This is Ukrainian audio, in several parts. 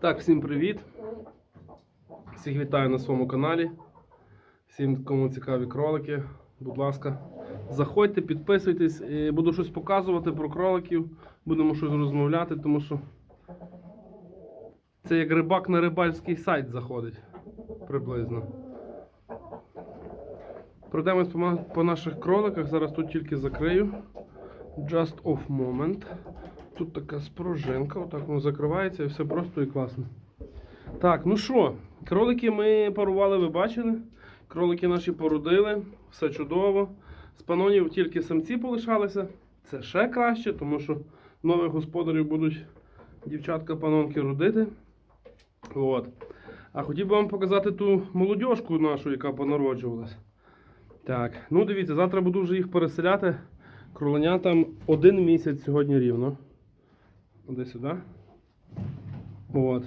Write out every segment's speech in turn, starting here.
Так, всім привіт. Всіх вітаю на своєму каналі. Всім, кому цікаві кролики, будь ласка, заходьте, підписуйтесь. Е, Буду щось показувати про кроликів, будемо щось розмовляти, тому що це як рибак на рибальський сайт заходить приблизно. Пройдемось по, наших кроликах. Зараз тут тільки закрию. Just off moment. Тут така спружинка, отак воно закривається і все просто і класно. Так, ну що, кролики ми парували, ви бачили. Кролики наші породили, все чудово. З панонів тільки самці полишалися. Це ще краще, тому що нових господарів будуть дівчатка-панонки родити. От. А хотів би вам показати ту молодіжку нашу, яка понароджувалась. Так, ну дивіться, завтра буду вже їх переселяти. Кроленятам один місяць сьогодні рівно. Іди сюди. От.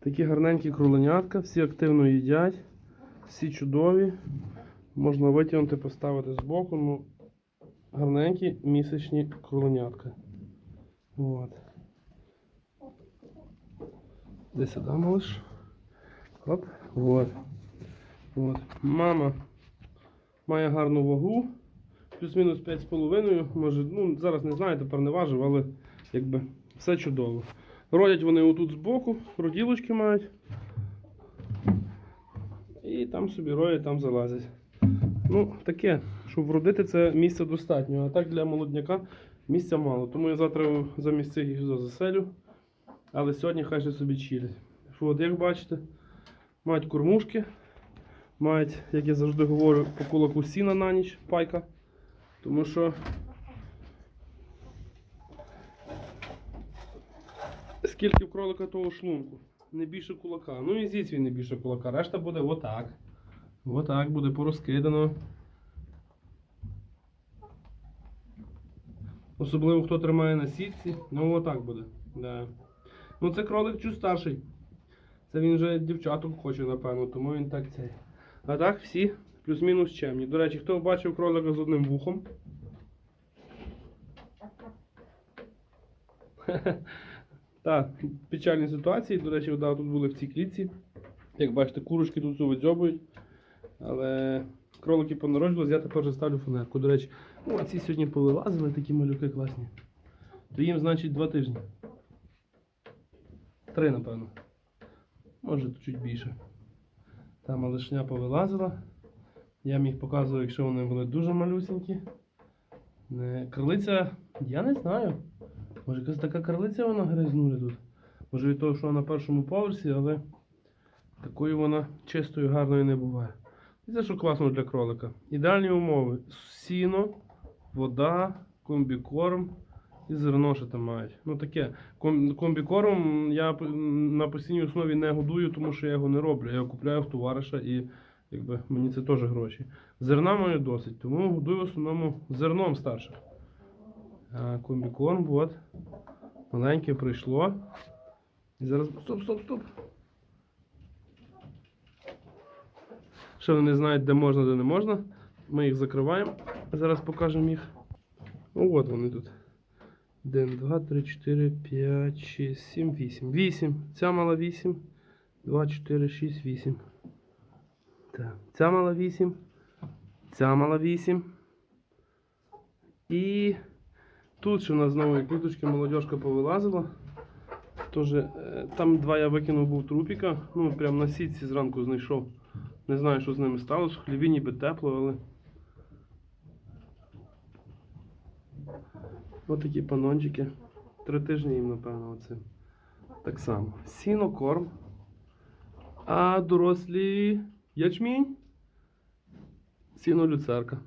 Такі гарненькі кроленятка, всі активно їдять, всі чудові. Можна витягнути, поставити збоку. Ну, гарненькі місячні кроленятка. От. Де сюди, малыш? Оп. От. От. Мама має гарну вагу. Плюс-мінус 5,5. Може, ну, зараз не знаю, тепер не важив, але якби все чудово. Родять вони отут збоку, роділочки мають. І там собі роять, там залазять. Ну, таке, щоб вродити це місце достатньо. А так для молодняка місця мало. Тому я завтра замість цих їх заселю. Але сьогодні хай ще собі чилять. От, як бачите, мають кормушки, мають, як я завжди говорю, по кулаку сіна на ніч, пайка. Тому що скільки в кролика того шлунку? Не більше кулака. Ну і зіць він не більше кулака. Решта буде отак. Отак буде порозкидано. Особливо хто тримає на сітці. Ну отак буде. Да. Ну це кролик чуть старший. Це він вже дівчаток хоче, напевно, тому він так цей. А так всі плюс-мінус чемні. До речі, хто бачив кролика з одним вухом? Так, печальні ситуації. До речі, да, тут були в цій клітці. Як бачите, курочки тут видзьобують. Але кролики понароджувалися, я тепер ставлю фанерку. До речі, ну, ці сьогодні повилазили, такі малюки класні. То їм, значить, два тижні. Три, напевно. Може, чуть більше. Та малишня повилазила. Я їх показував, якщо вони були дуже малюсенькі. Не, Крилиця, я не знаю. Може, якась така крилиця вона гризнули тут. Може від того, що вона на першому поверсі, але такою вона чистою, гарною не буває. І це що класно для кролика. Ідеальні умови. Сіно, вода, комбікорм і зерно що там мають. Ну таке. Комбікорм я на постійній основі не годую, тому що я його не роблю. Я його купляю в товариша і якби, мені це теж гроші. Зерна маю досить, тому годую в основному зерном старших. Комбікорм, от. Маленьке прийшло. І зараз. Стоп, стоп, стоп. Ще вони знають, де можна, де не можна. Ми їх закриваємо. Зараз покажемо їх. Ну от вони тут. 1, 2, 3, 4, 5, 6, 7, 8. 8. Ця мала 8. 2, 4, 6, 8. Так. Ця мала 8. Ця мала 8. І тут ще в нас знову кліточки молодіжка повилазила. Тоже, там два я викинув був трупіка. Ну, прям на сітці зранку знайшов. Не знаю, що з ними сталося. В хліві ніби тепло, але. Ось такі панончики. Три тижні їм, напевно, оце. Так само. Сіно, корм. А дорослі ячмінь. Сіно люцерка.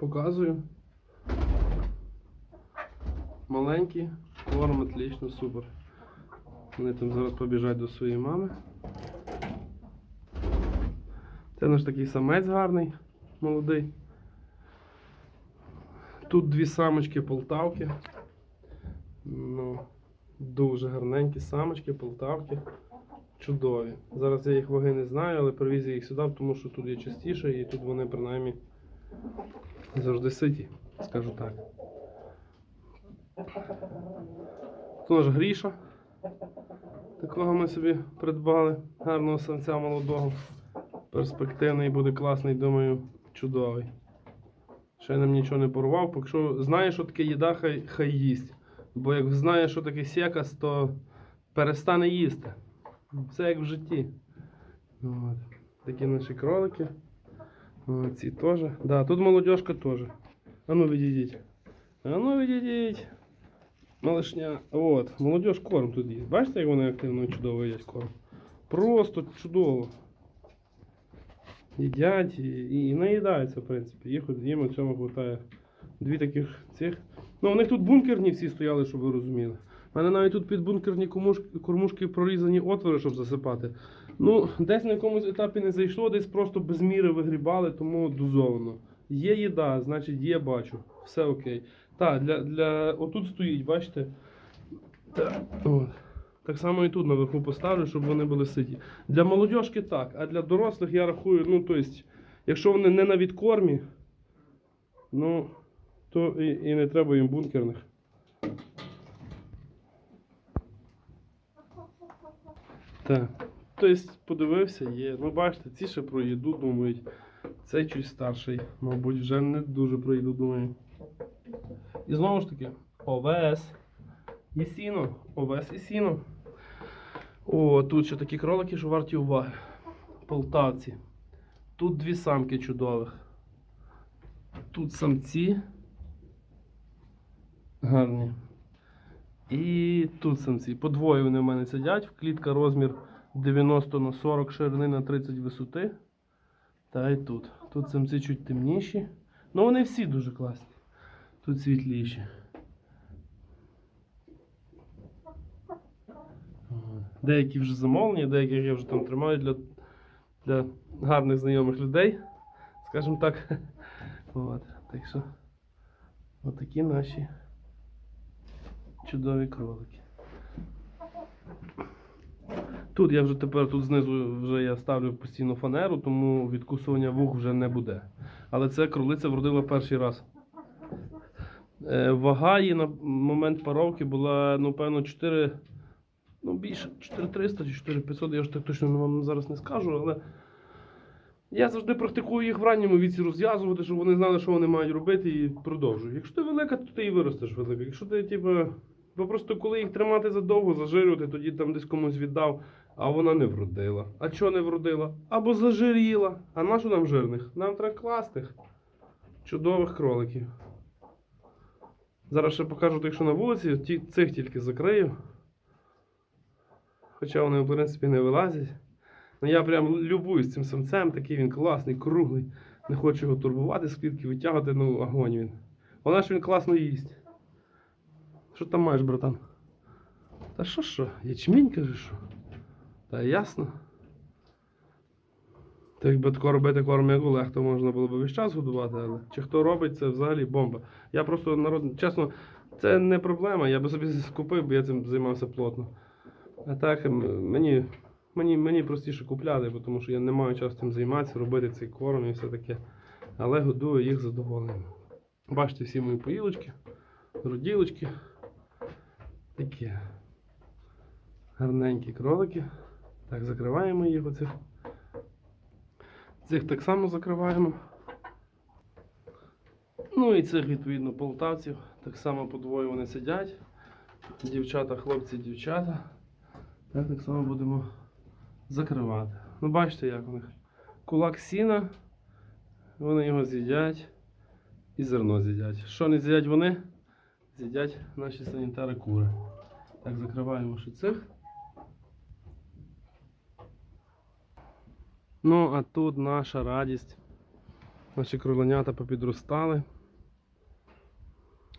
Показую. Маленькі, корм отлично, супер. Вони там зараз побіжать до своєї мами. Це наш такий самець гарний, молодий. Тут дві самочки полтавки. Ну, дуже гарненькі самочки, полтавки. Чудові. Зараз я їх ваги не знаю, але привіз їх сюди, тому що тут є частіше і тут вони принаймні завжди ситі, скажу так. Наш Гріша. Такого ми собі придбали. Гарного самця молодого. Перспективний буде класний, думаю, чудовий. Ще нам нічого не порвав. Поки що знає, що таке їда, хай, хай їсть. Бо як знає, що таке секас, то перестане їсти. Все як в житті. От. Такі наші кролики. О, ці теж. Да, тут молодежка теж. А ну відійдіть. А ну відійдіть. Малишня. От, молодіж корм тут є. Бачите, як вони активно і чудово їдять корм? Просто чудово. Їдять і, і наїдаються, в принципі. Їх, їм у цьому вистачає. Дві таких цих. Ну, у них тут бункерні всі стояли, щоб ви розуміли. У мене навіть тут під бункерні кормушки, прорізані отвори, щоб засипати. Ну, десь на якомусь етапі не зайшло, десь просто без міри вигрібали, тому дозовано. Є їда, значить є, бачу. Все окей. Так, для, для... отут стоїть, бачите? Так, от. так само і тут наверху поставлю, щоб вони були ситі. Для молодіжки так, а для дорослих я рахую, ну, то якщо вони не на відкормі, ну, то і, і не треба їм бункерних. Так. Тобто, подивився, є. Ну, бачите, ці ще про їду думають. Цей чуть старший, мабуть, вже не дуже про їду думає. І знову ж таки, овес і сіно. Овес і сіно. О, тут ще такі кролики, що варті уваги. Полтавці. Тут дві самки чудових. Тут самці. Гарні. І тут самці. По двоє вони в мене сидять. Клітка розмір 90 на 40 ширини на 30 висоти. Та і тут. Тут самці чуть темніші. Ну вони всі дуже класні. Тут світліші. Деякі вже замовлені, деяких я вже там тримаю для, для гарних знайомих людей. Скажімо так. От. Так що отакі наші чудові кролики. Тут я вже тепер тут знизу вже я ставлю постійно фанеру, тому відкусування вух вже не буде. Але це кролиця вродила перший раз. Е, Вага її на момент паровки була, ну, певно, 4, ну, більше 4300 чи 4500, я ж так точно вам зараз не скажу, але я завжди практикую їх в ранньому віці розв'язувати, щоб вони знали, що вони мають робити, і продовжую. Якщо ти велика, то ти і виростеш велика. Якщо ти, типу, бо просто коли їх тримати задовго, зажирювати, тоді там десь комусь віддав, а вона не вродила. А чого не вродила? Або зажиріла. А на що нам жирних? Нам треба класних, чудових кроликів. Зараз ще покажу тих, що на вулиці, ті, цих тільки закрию. Хоча вони, в принципі, не вилазять. Ну я прям любуюсь цим самцем, такий він класний, круглий. Не хочу його турбувати, з клітки витягувати, ну огонь він. Вона ж він класно їсть. Що там маєш, братан? Та що що? Ячмінь кажеш що? Та ясно. Та якби тако робити корм як Олег, то можна було б весь час годувати, але чи хто робить, це взагалі бомба. Я просто народ, чесно, це не проблема. Я би собі купив, бо я цим займався плотно. А так мені, мені, мені простіше купляти, бо тому що я не маю часу цим займатися, робити цей корм і все таке. Але годую їх задоволенням. Бачите всі мої поїлочки, роділочки. Такі гарненькі кролики. Так, закриваємо їх оцих. Цих так само закриваємо. Ну і цих, відповідно, полтавців. Так само по двоє вони сидять. Дівчата, хлопці, дівчата. Так, так само будемо закривати. Ну, бачите, як у них. Кулак сіна, вони його з'їдять і зерно з'їдять. Що не з'їдять вони? З'їдять наші санітари кури. Так, закриваємо ще цих. Ну, а тут наша радість. Наші кроленята попідростали.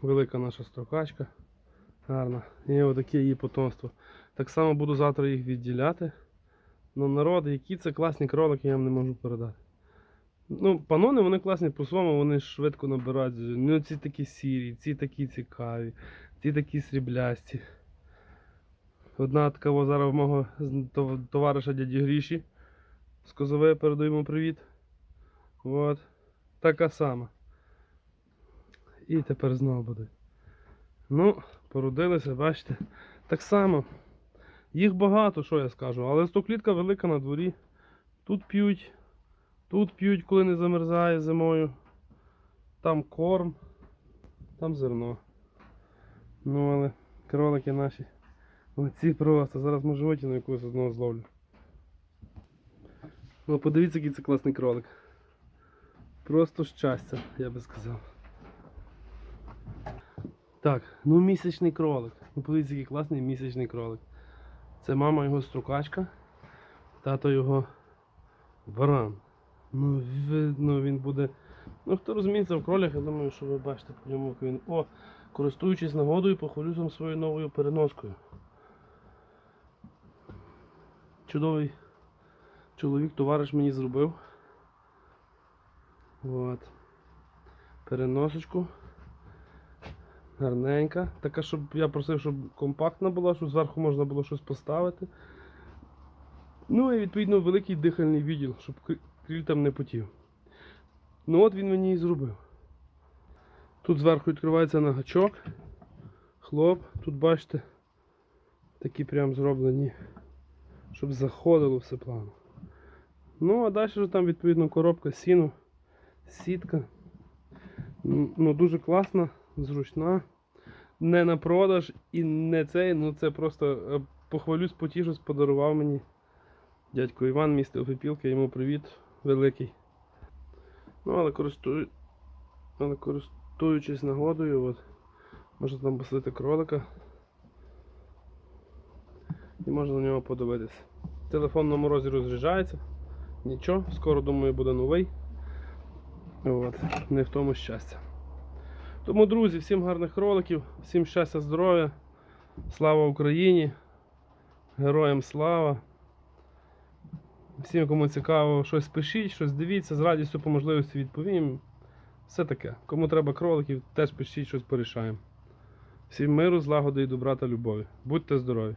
Велика наша строкачка. Гарна. І отаке її потомство. Так само буду завтра їх відділяти. Ну, народ, які це класні кролики, я вам не можу передати. Ну, панони вони класні по-своєму, вони швидко набирають. Ну, ці такі сірі, ці такі цікаві, ці такі сріблясті. Одна така зараз в мого товариша дяді Гріші з Козове передаємо привіт. От. Така сама. І тепер знову буде. Ну, породилися, бачите. Так само. Їх багато, що я скажу, але стоклітка велика на дворі. Тут п'ють, тут п'ють, коли не замерзає зимою. Там корм, там зерно. Ну, але кролики наші. Оці просто. Зараз може витягну якогось одного зловлю. Ну, подивіться, який це класний кролик. Просто щастя, я би сказав. Так, ну місячний кролик. Ну подивіться, який класний місячний кролик. Це мама його струкачка, тато його баран. Ну, видно, він буде. Ну, хто розуміється в кролях, я думаю, що ви бачите по ньому, він. О, користуючись нагодою, похвалюсь вам своєю новою переноскою. Чудовий чоловік, товариш мені зробив. От. Переносочку. Гарненька. Така, щоб я просив, щоб компактна була, щоб зверху можна було щось поставити. Ну і відповідно великий дихальний відділ, щоб кріль там не потів. Ну от він мені і зробив. Тут зверху відкривається на гачок. Хлоп, тут бачите, такі прям зроблені, щоб заходило все плавно. Ну, а далі вже там відповідно коробка сіну, сітка. Ну, дуже класна, зручна. Не на продаж і не цей, ну це просто е, похвалюсь, потішусь, подарував мені дядько Іван, місто Опіпілки, йому привіт великий. Ну, але, користую... але користуючись нагодою, от, можна там посадити кролика. І можна на нього подивитися. Телефон на морозі розряджається. Нічого, скоро думаю буде новий. От, не в тому щастя. Тому, друзі, всім гарних роликів, всім щастя, здоров'я. Слава Україні! Героям слава! Всім, кому цікаво, щось пишіть, щось дивіться, з радістю по можливості відповім. Все таке. Кому треба кроликів, теж пишіть, щось порішаємо. Всім миру, злагоди і добра та любові. Будьте здорові!